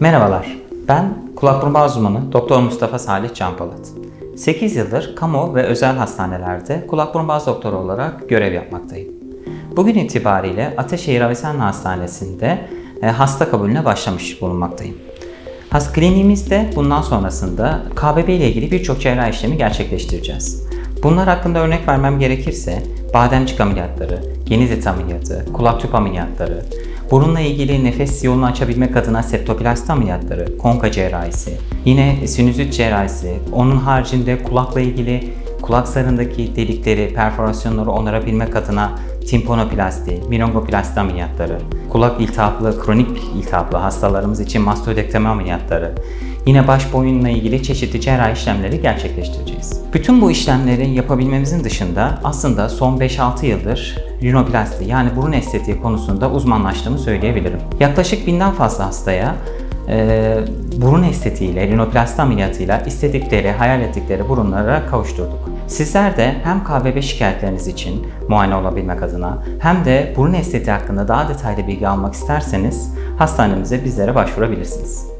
Merhabalar, ben kulak burun boğaz uzmanı Doktor Mustafa Salih Canpolat. 8 yıldır kamu ve özel hastanelerde kulak burun doktoru olarak görev yapmaktayım. Bugün itibariyle Ateşehir Avicenna Hastanesi'nde e, hasta kabulüne başlamış bulunmaktayım. Has kliniğimizde bundan sonrasında KBB ile ilgili birçok cerrahi işlemi gerçekleştireceğiz. Bunlar hakkında örnek vermem gerekirse bademcik ameliyatları, genizet ameliyatı, kulak tüp ameliyatları, burunla ilgili nefes yolunu açabilmek adına septoplasti ameliyatları, konka cerrahisi, yine sinüzit cerrahisi, onun haricinde kulakla ilgili kulak zarındaki delikleri, perforasyonları onarabilmek adına timpanoplasti, miringoplasti ameliyatları, kulak iltihaplı, kronik iltihaplı hastalarımız için mastodektomi ameliyatları, yine baş boyunla ilgili çeşitli cerrahi işlemleri gerçekleştireceğiz. Bütün bu işlemleri yapabilmemizin dışında aslında son 5-6 yıldır rinoplasti yani burun estetiği konusunda uzmanlaştığımı söyleyebilirim. Yaklaşık binden fazla hastaya e, burun estetiğiyle, rinoplasti ameliyatıyla istedikleri, hayal ettikleri burunlara kavuşturduk. Sizler de hem KBB şikayetleriniz için muayene olabilmek adına hem de burun estetiği hakkında daha detaylı bilgi almak isterseniz hastanemize bizlere başvurabilirsiniz.